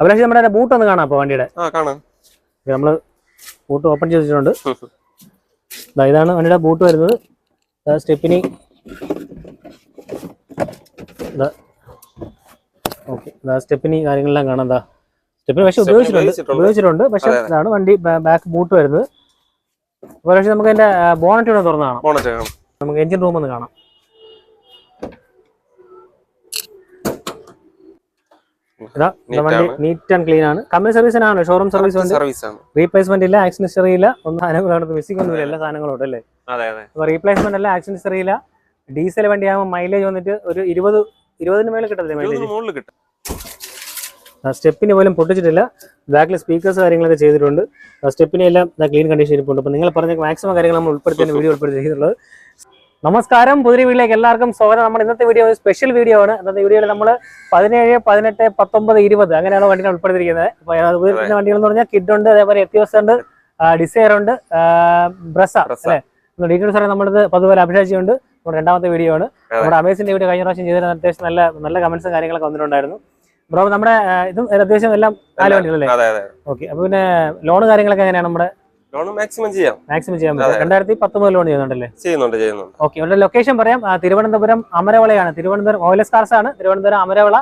അഭിലാഷ് നമ്മുടെ ബൂട്ട് ഒന്ന് കാണാം അപ്പൊ വണ്ടിയുടെ. നമ്മൾ ബൂട്ട് ഓപ്പൺ ചെയ്ത് വെച്ചിട്ടുണ്ട് ദാ ഇതാണ് വണ്ടിയുടെ ബൂട്ട് വരുന്നത്. സ്റ്റെപ്പിനി. ഓക്കെ സ്റ്റെപ്പിനി കാര്യങ്ങളെല്ലാം കാണാം. എന്താ സ്റ്റെപ്പിനി പക്ഷെ ഉപയോഗിച്ചിട്ടുണ്ട്. ഉപയോഗിച്ചിട്ടുണ്ട്. പക്ഷെ. ഇതാണ് വണ്ടി ബാക്ക് ബൂട്ട് വരുന്നത്. പക്ഷെ നമുക്ക് അതിന്റെ ബോണറ്റ് തുറന്ന് കാണാം. നമുക്ക് എഞ്ചിൻ റൂം ഒന്ന് കാണാം. ഇതാ വണ്ടി നീറ്റ് ആൻഡ് ക്ലീൻ ആണ്. കമ്പനി സർവീസിനാണ് ഷോറൂം സർവീസ് ഉണ്ട് റീപ്ലേസ്മെന്റ് ഇല്ല ആക്സിഡന്റ് ഹിസ്റ്ററി ഇല്ല ഒന്നും സാധനങ്ങളാണ്. മിസ്സിംഗ് ഒന്നുമില്ല എല്ലാ സാധനങ്ങളും ഉണ്ട് അല്ലേ? അപ്പോൾ റീപ്ലേസ്മെന്റ് അല്ല ആക്സിഡന്റ് ഹിസ്റ്ററി ഇല്ല. ഡീസൽ വണ്ടിയാകുമ്പോൾ മൈലേജ് വന്നിട്ട് ഒരു ഇരുപത് ഇരുപതിന് മേളിൽ കിട്ടത്തില്ലേ മൈലേജ് സ്റ്റെപ്പിന് പോലും പൊട്ടിച്ചിട്ടില്ല. ബാക്കിൽ സ്പീക്കേഴ്സ് കാര്യങ്ങളൊക്കെ ചെയ്തിട്ടുണ്ട്. സ്റ്റെപ്പിനെ എല്ലാം ക്ലീൻ കണ്ടീഷൻ ഇരിപ്പുണ്ട്. അപ്പോൾ നിങ്ങൾ പറഞ്ഞ മാക്സിമം കാര്യങ്ങൾ നമ്മൾ ഉൾപ്പെടുത്തി വീഡിയോ ഉൾപ്പെടുത്തി ചെയ്തിട്ടുള്ളത്. നമസ്കാരം. പുതിരി വീട്ടിലേക്ക് എല്ലാവർക്കും സ്വാഗതം. നമ്മൾ ഇന്നത്തെ വീഡിയോ ഒരു സ്പെഷ്യൽ വീഡിയോ ആണ്. ഇന്നത്തെ വീഡിയോയിൽ നമ്മൾ പതിനേഴ് പതിനെട്ട് പത്തൊമ്പത് ഇരുപത് അങ്ങനെയാണ് വണ്ടികൾ ഉൾപ്പെടുത്തിയിരിക്കുന്നത്. അപ്പോൾ അത് വണ്ടികൾ എന്ന് പറഞ്ഞാൽ കിഡ് ഉണ്ട് അതേപോലെ എത്തിയോസ് ഉണ്ട് ഡിസയർ ഉണ്ട് ബ്രസ അല്ലേ? ഡീറ്റെയിൽസ് ആണ് നമ്മളിത് പതുപോലെ അഭിഷേചിയുണ്ട് നമ്മുടെ രണ്ടാമത്തെ വീഡിയോ ആണ്. നമ്മുടെ അമേസിന്റെ വീഡിയോ കഴിഞ്ഞ പ്രാവശ്യം ചെയ്തിരുന്ന അത്യാവശ്യം നല്ല നല്ല കമന്റ്സും കാര്യങ്ങളൊക്കെ വന്നിട്ടുണ്ടായിരുന്നു. ബ്രോ നമ്മുടെ ഇതും അത്യാവശ്യം എല്ലാം നാല് വണ്ടികളല്ലേ? ഓക്കെ അപ്പൊ പിന്നെ ലോൺ കാര്യങ്ങളൊക്കെ എങ്ങനെയാണ് നമ്മുടെ ലോൺ മാക്സിമം ചെയ്യാം. മാക്സിമം ചെയ്യാൻ പറ്റും. അതെ. രണ്ടായിരത്തി പത്തൊമ്പത് ലോൺ ചെയ്യുന്നുണ്ടല്ലേ? ചെയ്യുന്നുണ്ട് ചെയ്യുന്നുണ്ട്. ഓക്കെ ഇവിടെ ലൊക്കേഷൻ പറയാം. തിരുവനന്തപുരം അമരവളയാണ്. തിരുവനന്തപുരം ഓയിലസ് സ്റ്റാർസ് ആണ്. തിരുവനന്തപുരം അമരവള.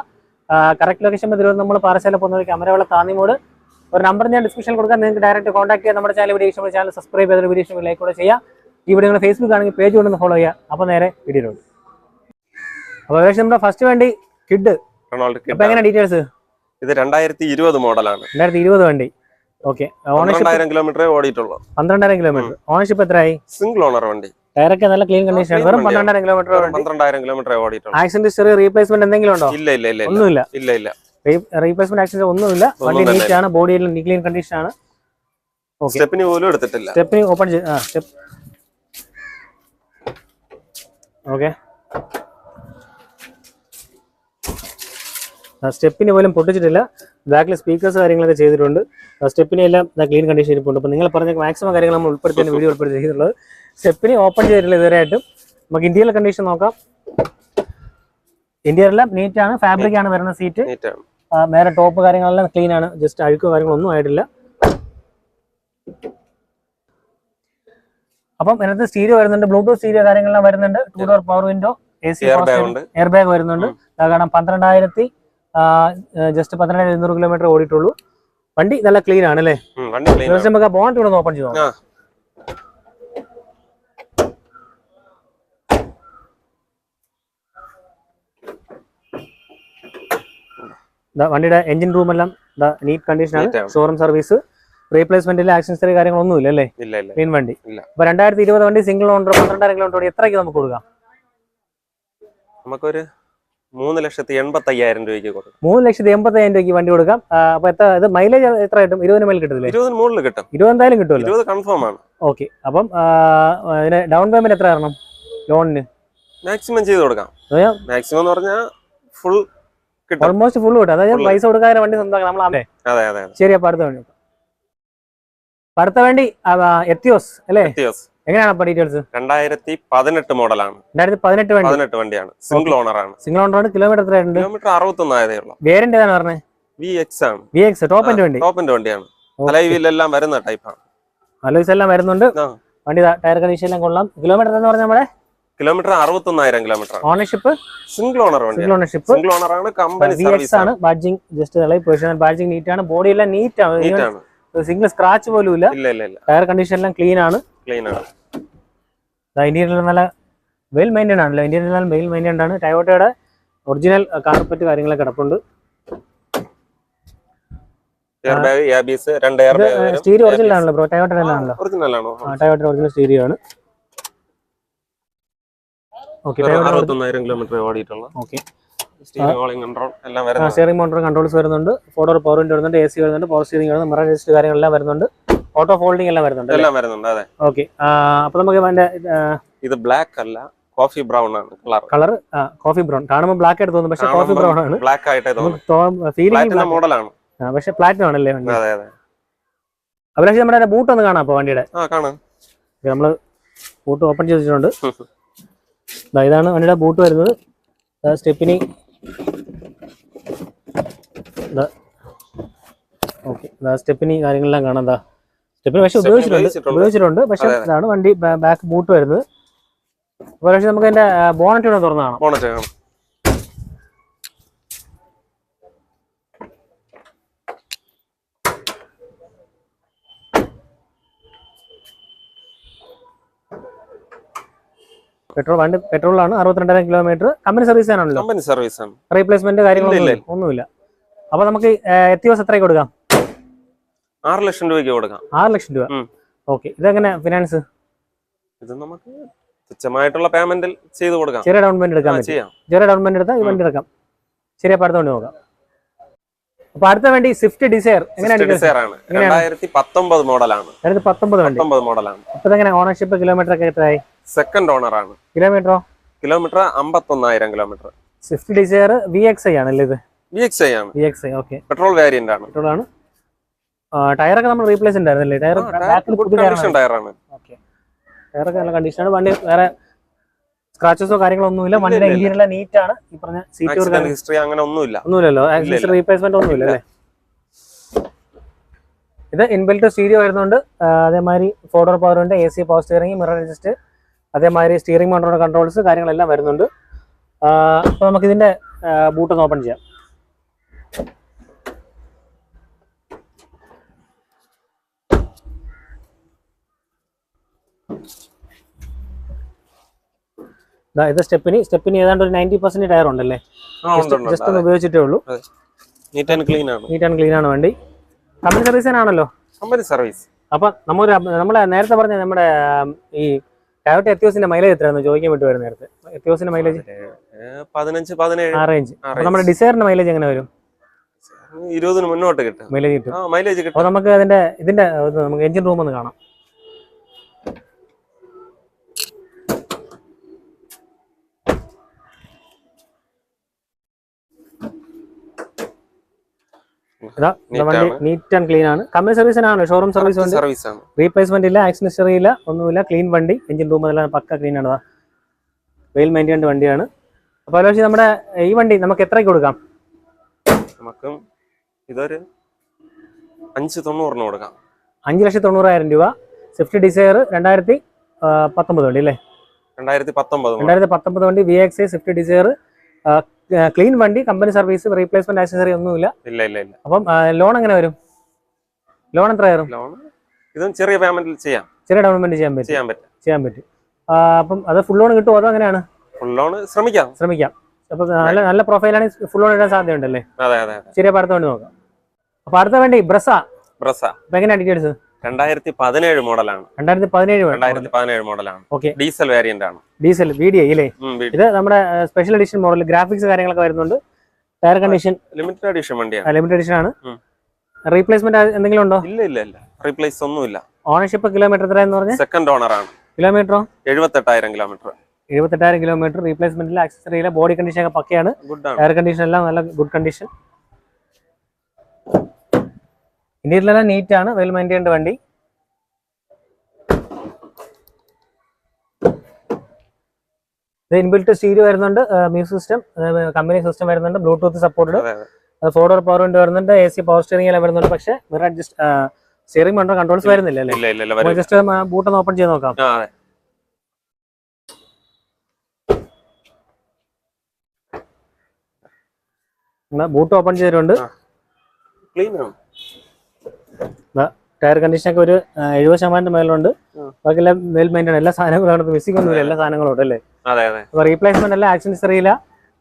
കറക്റ്റ് ലൊക്കേഷൻ തിരുവനന്തപുരം നമ്മൾ പാറശാല പോകുന്ന വഴിക്ക് അമരവള താന്നിമൂട്. ഒരു നമ്പർ ഞാൻ ഡിസ്ക്രിപ്ഷൻ കൊടുക്കാം. നിങ്ങൾക്ക് ഡയറക്റ്റ് കോൺടാക്ട് ചെയ്യാം. നമ്മുടെ ചാനൽ വീഡിയോ ഇഷ്ടമുള്ള ചാനൽ സബ്സ്ക്രൈബ് ചെയ്തൊരു വീഡിയോ ഇഷ്ടമുള്ള ലൈക്ക് കൂടെ ചെയ്യാം. ഈ വീഡിയോ നിങ്ങൾ ഫേസ്ബുക്ക് ആണെങ്കിൽ പേജ് കൊണ്ടൊന്ന് ഫോളോ ചെയ്യുക അപ്പോൾ നേരെ വീഡിയോയിലുണ്ട് അപ്പോൾ ഏകദേശം നമ്മുടെ ഫസ്റ്റ് വണ്ടി കിഡ് റൊണാൾഡ് അപ്പൊ കിഡ് എങ്ങനെ ഡീറ്റെയിൽസ് ഇത് രണ്ടായിരത്തി ഇരുപത് മോഡലാണ് രണ്ടായിരത്തി ഇരുപത് വണ്ടി. ഓക്കെ ഓണർഷിപ്പ് പന്ത്രണ്ടായിരം കിലോമീറ്റർ ഓടിയിട്ടുള്ളൂ. പന്ത്രണ്ടായിരം കിലോമീറ്റർ. ഓണർഷിപ്പ് എത്രയായി? സിംഗിൾ ഓണർ വണ്ടി. ടയറൊക്കെ നല്ല ക്ലീൻ കണ്ടീഷൻ ആണ്. വെറും പന്ത്രണ്ടായിരം കിലോമീറ്റർ പന്ത്രണ്ടായിരം കിലോമീറ്റർ ഓടിയിട്ടുള്ളൂ. ആക്സിഡന്റ് ഹിസ്റ്ററി റീപ്ലേസ്മെന്റ് എന്തെങ്കിലും ഉണ്ടോ? ഇല്ല ഇല്ല ഇല്ല ഒന്നുമില്ല. ഇല്ല ഇല്ല. റീപ്ലേസ്മെന്റ് ആക്സിഡന്റ് ഒന്നുമില്ല. വണ്ടി നീറ്റ് ആണ് ബോഡിയെല്ലാം ക്ലീൻ കണ്ടീഷൻ ആണ്. സ്റ്റെപ്പിന് പോലും എടുത്തിട്ടില്ല. സ്റ്റെപ്പിന് ഓപ്പൺ ചെയ്ത് ആ സ്റ്റെപ്പ് ഓക്കെ സ്റ്റെപ്പിന് പോലും പൊട്ടിച്ചിട്ടില്ല. ബാക്കിൽ സ്പീക്കേഴ്സ് കാര്യങ്ങളൊക്കെ ചെയ്തിട്ടുണ്ട്. സ്റ്റെപ്പിനെ എല്ലാം ക്ലീൻ കണ്ടീഷൻ ഇരിപ്പുണ്ട്. അപ്പോൾ നിങ്ങൾ പറഞ്ഞ മാക്സിമം കാര്യങ്ങൾ നമ്മൾ ഉൾപ്പെടുത്തി വീഡിയോ ഉൾപ്പെടുത്തി ചെയ്തിട്ടുള്ളത്. സ്റ്റെപ്പിന് ഓപ്പൺ ചെയ്തിട്ടില്ല ഇതുവരെയായിട്ടും. നമുക്ക് ഇന്ത്യയിലെ കണ്ടീഷൻ നോക്കാം. ഇന്ത്യയിലെല്ലാം നീറ്റ് ആണ്. ഫാബ്രിക് ആണ് വരുന്ന സീറ്റ് വേറെ ടോപ്പ് കാര്യങ്ങളെല്ലാം ക്ലീൻ ആണ്. ജസ്റ്റ് അഴുക്കോ കാര്യങ്ങളൊന്നും ആയിട്ടില്ല. അപ്പം ഇതിനകത്ത് സ്റ്റീരിയോ വരുന്നുണ്ട്. ബ്ലൂടൂത്ത് സ്റ്റീരിയോ കാര്യങ്ങളെല്ലാം വരുന്നുണ്ട്. Two door power window A C air bag വരുന്നുണ്ട്. കാരണം പന്ത്രണ്ടായിരത്തി ജസ്റ്റ് പന്ത്രണ്ടായിരത്തി ഇരുന്നൂറ് കിലോമീറ്റർ ഓടിയിട്ടുള്ളൂ. വണ്ടി നല്ല ക്ലീൻ ആണ് അല്ലേ? നമുക്ക് ബോണറ്റ് ഇവിടെ ഓപ്പൺ ചെയ്തു വണ്ടിയുടെ എഞ്ചിൻ റൂം എല്ലാം നീറ്റ് കണ്ടീഷൻ ആണ്. ഷോറൂം സർവീസ് റീപ്ലേസ്മെന്റിൽ ആക്സസറി കാര്യങ്ങളൊന്നും ഇല്ല അല്ലേ? ക്ലീൻ വണ്ടി. അപ്പൊ രണ്ടായിരത്തി ഇരുപത് വണ്ടി സിംഗിൾ ഓണർ പന്ത്രണ്ടായിരം കിലോമീറ്റർ ഓടി എത്രയ്ക്ക് നമുക്ക് കൊടുക്കാം? നമുക്കൊരു മൂന്ന് ലക്ഷത്തി എൺപത്തി അയ്യായിരം രൂപയ്ക്ക് കൊടുക്കും. മൂന്ന് ലക്ഷത്തി എൺപത്തയ്യായിരം രൂപയ്ക്ക് വണ്ടി കൊടുക്കാം. അപ്പൊ എത്ര ഇത് മൈലേജ് എത്ര കിട്ടും? ഇരുപതിന് മേൽ കിട്ടില്ലേ ഇരുപതിന് മുകളിൽ കിട്ടും. ഇരുപത് എന്തായാലും കിട്ടുമല്ലോ? ഇരുപത് കൺഫേം ആണ്. ഓക്കെ അപ്പം അതിന് ഡൗൺ പേയ്മെന്റ് എത്ര കാരണം ലോണിന് മാക്സിമം ചെയ്ത് കൊടുക്കാം. മാക്സിമം എന്ന് പറഞ്ഞാൽ ഫുൾ ഓൾമോസ്റ്റ് ഫുൾ കിട്ടും. അതായത്. പൈസ കൊടുക്കാതെ വണ്ടി സ്വന്തമാക്കാം നമ്മൾ അതെ. അതെ അതെ അതെ. ശരി അപ്പൊ അടുത്ത വണ്ടി. അടുത്ത വണ്ടി എത്തിയോസ് അല്ലേ? എത്തിയോസ്. എങ്ങനെയാണ് അപ്പൊ ഡീറ്റെയിൽസ് രണ്ടായിരത്തി പതിനെട്ട് മോഡലാണ്. രണ്ടായിരത്തി പതിനെട്ട് വണ്ടി. പതിനെട്ട് വണ്ടിയാണ്. സിംഗിൾ ഓണർ ആണ്. സിംഗിൾ ഓണർ കിലോമീറ്റർ എത്ര ഉണ്ട് കിലോമീറ്റർ അറുപത്തൊന്നായതേ ഉള്ളൂ. വേരിയന്റ് ഏതാണ് പറഞ്ഞത് വി എക്സ് ആണ്. വി എക്സ് ടോപ്പ് എൻഡ് വണ്ടി. ടോപ്പിന്റെ വണ്ടിയാണ്. അലൈവിലെല്ലാം വരുന്ന ടൈപ്പാണ് അലോയ്സ് എല്ലാം വരുന്നുണ്ട്. വണ്ടി ടയർ കണ്ടീഷൻ എല്ലാം കൊള്ളാം. കിലോമീറ്റർ എന്ന് പറഞ്ഞാൽ നമ്മുടെ കിലോമീറ്റർ അറുപത്തൊന്നായിരം കിലോമീറ്റർ ആണ്. Ownership single owner single ownership single owner ആണ് കമ്പനി സർവീസ് ആണ്. Badging just personal badging neat ആണ്. ബോഡി എല്ലാം നീറ്റ് ആണ്. ആണ്. സിംഗിൾ സ്ക്രാച്ച് പോലും ഇല്ല. ടയർ കണ്ടീഷൻ എല്ലാം ക്ലീൻ ആണ്. ക്ലീൻ ആണ്. ഇന്റീരിയർ നല്ല വെൽ മെയിന്റൈൻ ആണല്ലോ ഇന്റീരിയർ നല്ല വെൽ മെയിന്റൈൻഡ് ആണ്. ടയോട്ടയുടെ ഒറിജിനൽ കാർപ്പറ്റ് കാര്യങ്ങളൊക്കെ കിടപ്പുണ്ട്. സ്റ്റീരിയോ ഒറിജിനൽ ആണല്ലോ ബ്രോ? ടയോട്ടയുടെ ആണല്ലോ. ടയോട്ടയുടെ ഒറിജിനൽ സ്റ്റീരിയോ ആണ്. സ്റ്റിയറിംഗ് മോട്ടോർ കൺട്രോൾസ് വരുന്നുണ്ട്. ഫോട്ടോ പവർ വിൻഡോ വരുന്നുണ്ട്. എ സി വരുന്നുണ്ട് പവർ സ്റ്റിയറിംഗ് വരുന്നുണ്ട് മിറർ അഡ്ജസ്റ്റ് കാര്യങ്ങളെല്ലാം വരുന്നുണ്ട്. ഓട്ടോ ഫോൾഡിംഗ് എല്ലാം വരുന്നുണ്ട് എല്ലാം വരുന്നുണ്ട് അതെ. ഓക്കെ അപ്പൊ നമുക്ക് അതിന്റെ ഇത് ബ്ലാക്ക് അല്ല കോഫി ബ്രൗൺ ആണ് കളർ കളർ കോഫി ബ്രൗൺ കാണുമ്പോൾ ബ്ലാക്ക് ആയിട്ട് തോന്നും പക്ഷെ കോഫി ബ്രൗൺ ആണ്. ബ്ലാക്ക് ആയിട്ട് ഫീലിംഗ് മോഡലാണ് പക്ഷെ പ്ലാറ്റിനം ആണല്ലേ വണ്ടി? അതെ അതെ. അഭിലാഷ് നമ്മുടെ ബൂട്ട് ഒന്ന് കാണാം അപ്പൊ വണ്ടിയുടെ. നമ്മൾ ബൂട്ട് ഓപ്പൺ ചെയ്തിട്ടുണ്ട്. ഇതാണ് വണ്ടിയുടെ ബൂട്ട് വരുന്നത്. സ്റ്റെപ്പിനി. ഓക്കെ സ്റ്റെപ്പിനി കാര്യങ്ങളെല്ലാം കാണാം എന്താ സ്റ്റെപ്പിനി പക്ഷെ ഉപയോഗിച്ചിട്ടുണ്ട് ഉപയോഗിച്ചിട്ടുണ്ട്. പക്ഷെ. ഇതാണ് വണ്ടി ബാക്ക് ബൂട്ട് വരുന്നത്. അപ്പൊ പക്ഷെ നമുക്ക് അതിന്റെ ബോണറ്റ് കൂടെ തുറന്നു ബോണറ്റ് പെട്രോൾ വണ്ടി പെട്രോളാണ് അറുപത്തിരണ്ടായിരം കിലോമീറ്റർ കമ്പനി സർവീസ് ആണല്ലോ കമ്പനി സർവീസ് റീപ്ലേസ്മെന്റ് കാര്യങ്ങളൊന്നും. ഒന്നുമില്ല. അപ്പൊ നമുക്ക് എത്തിയോസ് എത്ര കൊടുക്കാം? ആറ് ലക്ഷം രൂപയ്ക്ക് കൊടുക്കാം. ആറ് ലക്ഷം രൂപ. ഓക്കെ. ഇതെങ്ങനെ ഫിനാൻസ്? ഇത് നമുക്ക് തുച്ഛമായിട്ടുള്ള പേയ്മെന്റിൽ ചെയ്ത് കൊടുക്കാം. ചെറിയ ഡൗൺ പേയ്മെന്റ് എടുക്കാം ചെറിയ ഡൗൺ പേയ്മെന്റ് എടുത്താൽ ഈ വണ്ടി എടുക്കാം. ശരി അപ്പൊ അടുത്ത വണ്ടി നോക്കാം അപ്പൊ അടുത്ത വേണ്ടി സ്വിഫ്റ്റ് ഡിസയർ എങ്ങനെയാണ് ആണ്. രണ്ടായിരത്തി പത്തൊമ്പത് മോഡലാണ്. പത്തൊമ്പത് മോഡലാണ്. അപ്പൊ ഇതെങ്ങനെ ഓണർഷിപ്പ് കിലോമീറ്റർ ഒക്കെ എത്രയായി? സെക്കൻഡ് ഓണർ ആണ്. കിലോമീറ്ററോ kilometre അമ്പത്തൊന്നായിരം kilometer Swift Dzire V X I ആണല്ലേ ഇത്? വി എക്സ് ഐ ആണ്. V X I okay petrol variant ആണ്. പെട്രോളാണ് ടയറൊക്കെ നമ്മൾ റീപ്ലേസ് ഉണ്ടായിരുന്നല്ലേ ടയർ ടയറാണ്. ടയറൊക്കെ നല്ല കണ്ടീഷനാണ് വണ്ടി വേറെ സ്ക്രാച്ചസോ കാര്യങ്ങളോ ഒന്നുമില്ല വണ്ടിയുടെ ഇല്ല. നീറ്റ് ആണ്. ഈ പറഞ്ഞ സീറ്റ് ഹിസ്റ്ററി അങ്ങനെ ഒന്നുമില്ല. ഒന്നുമില്ലല്ലോ. റീപ്ലേസ്മെന്റ് ഒന്നുമില്ല അല്ലേ? ഇത് ഇൻബിൽറ്റ് സ്റ്റീരിയോ വരുന്നുണ്ട് അതേമാതിരി ഫോർ ഡോർ പവർ ഉണ്ട് A C power steering mirror adjust അതേമാതിരി സ്റ്റിയറിംഗ് മോട്ടോർ കൺട്രോൾസ് കാര്യങ്ങളെല്ലാം വരുന്നുണ്ട്. അപ്പോൾ നമുക്ക് ഇതിന്റെ ബൂട്ട് ഒന്ന് ഓപ്പൺ ചെയ്യാം. ഇത് സ്റ്റെപ്പിന്. സ്റ്റെപ്പിന് ഏതാണ്ട് ഒരു നയന്റി പെർസെന്റ് ടയർ ഉണ്ടല്ലേ? ജസ്റ്റ് ഒന്ന് ഉപയോഗിച്ചിട്ടേ ഉള്ളൂ. നീറ്റ് ആൻഡ് ക്ലീൻ ആണ്. നീറ്റ് ആൻഡ് ക്ലീൻ ആണ് വണ്ടി. കമ്പനി ആണല്ലോ കമ്പനി സർവീസ് അപ്പൊ നമ്മൾ നമ്മളെ നേരത്തെ പറഞ്ഞ നമ്മുടെ ഈ ടയോട്ട എത്തിയോസിന്റെ മൈലേജ് എത്രയാണെന്ന് ചോദിക്കാൻ വിട്ടു വരും നേരത്തെ എത്തിയോസിന്റെ മൈലേജ് പതിനഞ്ച് പതിനേഴ്. ആ റേഞ്ച് നമ്മുടെ ഡിസയറിന്റെ മൈലേജ് എങ്ങനെ വരും? ഇരുപതിന് മുന്നോട്ട് കിട്ടും. മൈലേജ് കിട്ടും. മൈലേജ് കിട്ടും. അപ്പൊ നമുക്ക് അതിന്റെ ഇതിന്റെ നമുക്ക് എഞ്ചിൻ റൂം ഒന്ന് കാണാം ഇതാ Neat വണ്ടി ആണ്. നീറ്റ് ആൻഡ് ക്ലീൻ ആണ്. കമ്പനി സർവീസിനാണ് ഷോറൂം സർവീസ് സർവീസ് ആണ്. റീപ്ലേസ്മെന്റ് ഇല്ല ആക്സിഡന്റ് ഇല്ല ഒന്നുമില്ല. ക്ലീൻ വണ്ടി എഞ്ചിൻ റൂം അതെല്ലാം പക്ക ക്ലീൻ ആണ്. വെയിൽ മെയിന്റൈൻഡ് വണ്ടിയാണ്. അപ്പോൾ അലോഷി നമ്മുടെ ഈ വണ്ടി നമുക്ക് എത്രയ്ക്ക് കൊടുക്കാം? നമുക്കും ഇതൊരു അഞ്ച് തൊണ്ണൂറിന് കൊടുക്കാം. അഞ്ച് ലക്ഷത്തി തൊണ്ണൂറായിരം രൂപ. സ്വിഫ്റ്റ് ഡിസയർ രണ്ടായിരത്തി പത്തൊമ്പത് വണ്ടി അല്ലേ? രണ്ടായിരത്തി പത്തൊമ്പത് രണ്ടായിരത്തി പത്തൊമ്പത് വണ്ടി V X Swift Dzire clean വണ്ടി കമ്പനി സർവീസ് റീപ്ലേസ്മെന്റ് ആക്സസറി ഒന്നുമില്ല. ഇല്ല ഇല്ല ഇല്ല. അപ്പം ലോൺ എങ്ങനെ വരും? ലോൺ എത്ര കയറും ലോൺ ഇതും ചെറിയ പേയ്മെന്റിൽ ചെയ്യാം. ചെറിയ ഡൗൺ പേയ്മെന്റ് ചെയ്യാൻ പറ്റും. ചെയ്യാൻ പറ്റും. ചെയ്യാൻ പറ്റും. അപ്പം അത് ഫുൾ ലോൺ കിട്ടുമോ അതോ അങ്ങനെയാണ്? ഫുൾ ലോൺ ശ്രമിക്കാം. ശ്രമിക്കാം. അപ്പൊ നല്ല നല്ല പ്രൊഫൈലാണെങ്കിൽ ഫുൾ ലോൺ ഇടാൻ സാധ്യതയുണ്ടല്ലേ? അതെ അതെ അതെ. ശരി കൊണ്ട് വണ്ടി നോക്കാം. അപ്പൊ അടുത്ത വണ്ടി ബ്രസ. ബ്രസ. എങ്ങനെ ഡീറ്റെയിൽസ് രണ്ടായിരത്തി പതിനേഴ് മോഡലാണ്. രണ്ടായിരത്തി പതിനേഴ് രണ്ടായിരത്തി പതിനേഴ് മോഡലാണ്. ഓക്കെ. ഡീസൽ വേരിയന്റ് ആണ് ഡീസൽ വി ഡി അല്ലേ? ഇത് നമ്മുടെ സ്പെഷ്യൽ എഡിഷൻ മോഡൽ ഗ്രാഫിക്സ് കാര്യങ്ങളൊക്കെ വരുന്നുണ്ട്. ടയർ കണ്ടീഷൻ ലിമിറ്റഡ് എഡിഷൻ വണ്ടിയാണ്. ലിമിറ്റഡ് എഡിഷൻ ആണ്. റീപ്ലേസ്മെന്റ് എന്തെങ്കിലും ഉണ്ടോ? ഇല്ല ഇല്ല ഇല്ല. റീപ്ലേസ് ഒന്നുമില്ല. ഓണർഷിപ്പ് കിലോമീറ്റർ എത്രയെന്ന് പറഞ്ഞാൽ സെക്കൻഡ് ഓണർ ആണ്. കിലോമീറ്ററോ എഴുപത്തെട്ടായിരം കിലോമീറ്റർ എഴുപത്തെട്ടായിരം കിലോമീറ്റർ റീപ്ലേസ്മെന്റിൽ ആക്സസറിയിലെ ബോഡി കണ്ടീഷൻ ഒക്കെ പക്കയാണ്. ഗുഡ് ടയർ കണ്ടീഷൻ എല്ലാം നല്ല ഗുഡ് കണ്ടീഷൻ ഇന്ത്യയിലെല്ലാം നീറ്റ് ആണ് വെൽ മെയിന്റൈൻഡ് വണ്ടി. ഇൻബിൽറ്റ് സ്റ്റീരിയോ വരുന്നുണ്ട് മ്യൂസിക് സിസ്റ്റം കമ്പനി സിസ്റ്റം വരുന്നുണ്ട് bluetooth supported four door power window വരുന്നുണ്ട് എ സി പവർ സ്റ്റിയറിംഗ് എല്ലാം വരുന്നുണ്ട് പക്ഷേ മിറർ അഡ്ജസ്റ്റ് സ്റ്റിയറിംഗ് വേണ്ട കൺട്രോൾസ് വരുന്നില്ല അല്ലേ? ജസ്റ്റ് ബൂട്ടൊന്ന് ഓപ്പൺ ചെയ്ത് നോക്കാം. ബൂട്ട് ഓപ്പൺ ചെയ്തിട്ടുണ്ട്. ക്ലീൻ ആണ് ടയർ കണ്ടീഷൻ ഒക്കെ ഒരു എഴുപത് ശതമാനത്തിന് മേലുണ്ട്. ബാക്കിയെല്ലാം വെൽ മെയിന്റൈൻ എല്ലാ സാധനങ്ങളും മിസ്സിംഗ് ഒന്നുമില്ല എല്ലാ സാധനങ്ങളും ഉണ്ട് അല്ലേ അപ്പൊ റീപ്ലേസ്മെന്റ് അല്ല ആക്സിഡൻസ് അറിയില്ല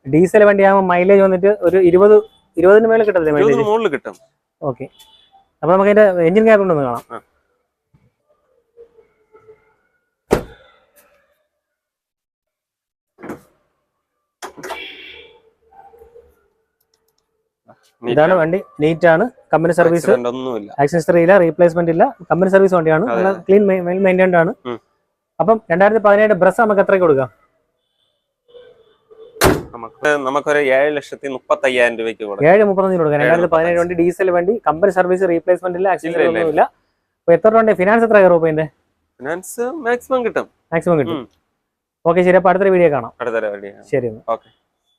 ഡീസൽ വണ്ടിയാകുമ്പോൾ മൈലേജ് വന്നിട്ട് ഒരു ഇരുപത് ഇരുപതിന് മേലെ കിട്ടത്തില്ലേ മൈലേജ് കിട്ടും. ഓക്കെ അപ്പൊ നമുക്ക് അതിന്റെ എഞ്ചിൻ ഗ്യാപ്പ് ഉണ്ടെന്ന് കാണാം. ഇതാണ് വണ്ടി. നീറ്റ് ആണ്. കമ്പനി സർവീസ് ആക്സിഡൻസ് ഇല്ല റീപ്ലേസ്മെന്റ് ഇല്ല. കമ്പനി സർവീസ് വണ്ടിയാണ്. നല്ല ക്ലീൻ മെയിന്റൈൻഡ് ആണ്. അപ്പം രണ്ടായിരത്തി പതിനേഴ് ബ്രസ് നമുക്ക് എത്ര കൊടുക്കാം? നമുക്ക് നമുക്കൊരു ഏഴ് ലക്ഷത്തി മുപ്പത്തി അയ്യായിരം രൂപയ്ക്ക് കൊടുക്കാം. ഏഴ് മുപ്പത്തഞ്ചിന് കൊടുക്കാം. രണ്ടായിരത്തി പതിനേഴ് വണ്ടി ഡീസൽ വണ്ടി കമ്പനി സർവീസ് റീപ്ലേസ്മെന്റ് ഇല്ല ആക്സിഡന്റ് ഒന്നുമില്ല. അപ്പൊ എത്ര രൂപ ഫിനാൻസ് എത്ര ഇതിന്റെ? ഫിനാൻസ് മാക്സിമം കിട്ടും. മാക്സിമം കിട്ടും. ഓക്കെ ശരി. അപ്പൊ അടുത്തൊരു വീഡിയോ കാണാം. അടുത്ത വീഡിയോ ശരി. ഓക്കെ